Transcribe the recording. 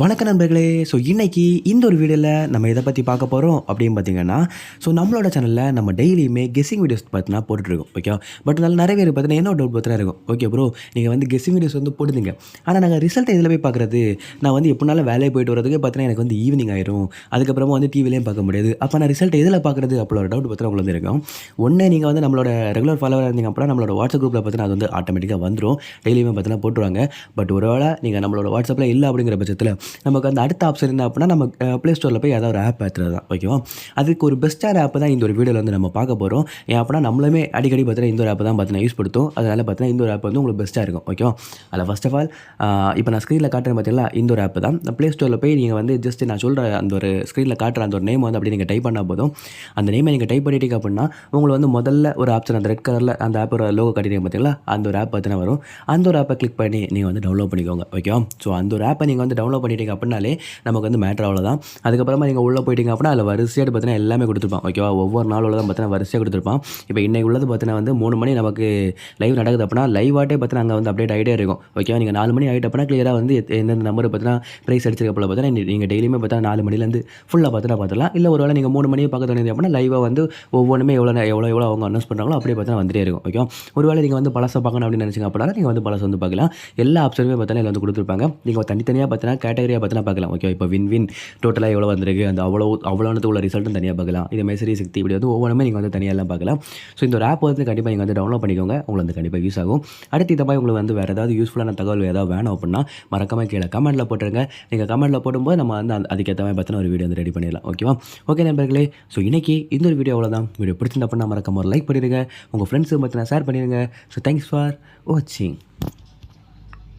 வணக்க நண்பர்களே. ஸோ இன்றைக்கி இந்த ஒரு வீடியோவில் நம்ம எதை பற்றி பார்க்க போகிறோம் அப்படின்னு பார்த்தீங்கன்னா ஸோ நம்மளோட சேனலில் நம்ம டெய்லியுமே கெஸ்ஸிங் வீடியோஸ் பார்த்தீங்கன்னா போட்டுட்ருக்கோம் ஓகே பட் அதனால் நிறைய பேர் பார்த்தீங்கன்னா என்ன டவுட் பார்த்தா இருக்கும் ஓகே ப்ரோ நீங்கள் வந்து கெஸ்ஸிங் வீடியோஸ் வந்து போடுதுங்க ஆனால் நாங்கள் ரிசல்ட் இதில் போய் பார்க்குறது நான் வந்து எப்படினாலும் வேலையை போயிட்டு வரதுக்கு பார்த்தீங்கன்னா எனக்கு வந்து ஈவினிங் ஆயிரும். அதுக்கப்புறமா வந்து டிவிலையும் பார்க்க முடியாது. அப்போ நான் ரிசல்ட் எதில் பார்க்குறது அப்போ டவுட் பார்த்தா உங்களுக்கு வந்து இருக்கும். ஒன்று நீங்கள் வந்து நம்மளோட ரெகுலர் ஃபாலோவர் இருந்தீங்க அப்படின்னா நம்மளோட வாட்ஸ்அப் குரூப்பில் பார்த்தீங்கன்னா அது வந்து ஆட்டோமேட்டிக்காக வந்துடும் டெய்லியுமே பார்த்தீங்கன்னா போட்டுருவாங்க. பட் ஒருவேளை நீங்கள் நம்மளோட வாட்ஸ்அப்பில் இல்லை அப்படிங்கிற பட்சத்தில் நமக்கு அந்த அடுத்த ஆப்ஷன் என்ன அப்படின்னா நம்ம ப்ளே ஸ்டோரில் போய் ஏதாவது ஒரு ஆப் ஏற்றுறது தான் ஓகேவா அதுக்கு ஒரு பெஸ்ட்டான ஆப் தான் இந்த ஒரு வீடியோவில் வந்து நம்ம பார்க்க போகிறோம் ஏன் அப்படின்னா நம்மளுமே அடிக்கடி பார்த்தீங்கன்னா இந்த ஒரு ஆப் தான் பார்த்தீங்கன்னா யூஸ் படுத்தும். அதனால் பார்த்தீங்கன்னா இந்த ஒரு ஆப் வந்து உங்களுக்கு பெஸ்ட்டாக இருக்கும். ஓகேவா அதில் ஃபஸ்ட் ஆஃப் ஆல் இப்போ நான் ஸ்க்ரீனில் காட்டுறேன் பார்த்தீங்களா? இந்த ஒரு ஆப் தான். ப்ளே ஸ்டோரில் போய் நீங்கள் வந்து ஜஸ்ட் நான் சொல்கிற அந்த ஒரு ஸ்க்ரீனில் காட்டுற அந்த ஒரு நேம் வந்து அப்படி நீங்கள் டைப் பண்ணால் போதும். அந்த நேமை நீங்கள் டைப் பண்ணிட்டீங்க அப்படின்னா உங்களுக்கு வந்து முதல்ல ஒரு ஆப்ஷன் அந்த ரெட் கலரில் அந்த ஆப்போட லோகோ காட்டிட்டீங்க பார்த்தீங்களா? அந்த ஒரு ஆப் பார்த்தீங்கன்னா வரும். அந்த ஒரு ஆப்பை கிளிக் பண்ணி நீங்கள் வந்து டவுன்லோட் பண்ணிக்கோங்க. ஓகேவா ஸோ அந்த ஒரு ஆப்பை நீங்கள் வந்து டவுன்லோட் பண்ணிட்டீங்க அப்படின்னாலே நமக்கு வந்து மேட்ரு அவ்வளோதான் அதுக்கப்புறமா நீங்கள் உள்ளே போயிட்டீங்க அப்படின்னா அதில் வரிசையாக பார்த்தீங்கன்னா எல்லாமே கொடுத்துருப்பான். ஓகேவா ஒவ்வொரு நாள் உள்ளதான் பார்த்தீங்கன்னா வரிசையாக கொடுத்துருப்பான். இப்போ இன்னைக்கு உள்ளது பார்த்தீங்கன்னா வந்து மூணு மணி நமக்கு லைவ் நடக்குது அப்படின்னா லைவாட்டே பார்த்தீங்கன்னா அங்கே வந்து அப்டேட் ஆகிட்டே இருக்கும். ஓகேவா நீங்கள் நாலு மணி ஆகிட்டு அப்படின்னா கிளியராக வந்து எந்தெந்த நம்பர் பார்த்தீங்கன்னா ப்ரைஸ் அடிச்சிருக்கப்பல பார்த்தீங்கன்னா நீங்கள் டெய்லியுமே பார்த்தீங்கன்னா நாலு மணிலேருந்து ஃபுல்லாக பார்த்தீங்கன்னா பார்த்துலாம் இல்லை ஒரு வேளை நீங்கள் மூணு மணியை பார்க்க தோணுது அப்படின்னா லைவாக வந்து ஒவ்வொன்றுமே எவ்வளோ எவ்வளோ எவ்வளோ அவங்க அனௌன்ஸ் பண்ணுறாங்களோ அப்படியே பார்த்தீங்கன்னா வந்துட்டே இருக்கும். ஓகேவா ஒருவேளை நீங்கள் வந்து பழசை பார்க்கணும் அப்படின்னு நினச்சிங்க அப்படின்னா நீங்கள் வந்து பழசை வந்து பார்க்கலாம். எல்லா ஆப்ஷனுமே பார்த்தீங்கன்னா இதில் வந்து கொடுத்துருப்பாங்க. நீங்கள் தனித்தனியாக பார்த்தீங்கன்னா கேட்டகரியாக பார்த்தீங்கன்னா பார்க்கலாம். ஓகே இப்போ வின் வின் டோட்டலாக எவ்வளோ வந்திருக்கு? அந்த அவ்வளோ அவ்வளோனத்துக்கு உள்ள ரிசல்ட்டும் தனியாக பார்க்கலாம். இதே மெசரி சக்தி இப்படி வந்து ஒவ்வொன்றுமே நீங்கள் வந்து தனியாக எல்லாம் பார்க்கலாம். ஸோ இந்த ஒரு ஆப் வந்து கண்டிப்பாக நீங்கள் வந்து டவுன்லோட் பண்ணிக்கோங்க. உங்களுக்கு வந்து கண்டிப்பாக யூஸ் ஆகும். அடுத்து இந்த மாதிரி உங்களுக்கு வந்து வேறு ஏதாவது யூஸ்ஃபுல்லான தகவல் ஏதாவது வேணும் அப்படின்னா மறக்காமல் கீழே கமெண்ட்டில் போட்டுருங்க. நீங்கள் கமெண்ட்டில் போடும்போது நம்ம வந்து அந்த- அதுக்கேற்ற மாதிரி பார்த்தீங்கன்னா ஒரு வீடியோ வந்து ரெடி பண்ணிடலாம். ஓகேவா ஓகே நண்பர்களே ஸோ இன்றைக்கி இந்த ஒரு வீடியோ அவ்வளோதான் வீடியோ பிடிச்சிருந்தா அப்படின்னா மறக்காம ஒரு லைக் பண்ணிடுங்க. உங்கள் ஃப்ரெண்ட்ஸுக்கு பார்த்தீங்கன்னா ஷேர் பண்ணிடுங்க. ஸோ தேங்க்ஸ் ஃபார் வாட்சிங்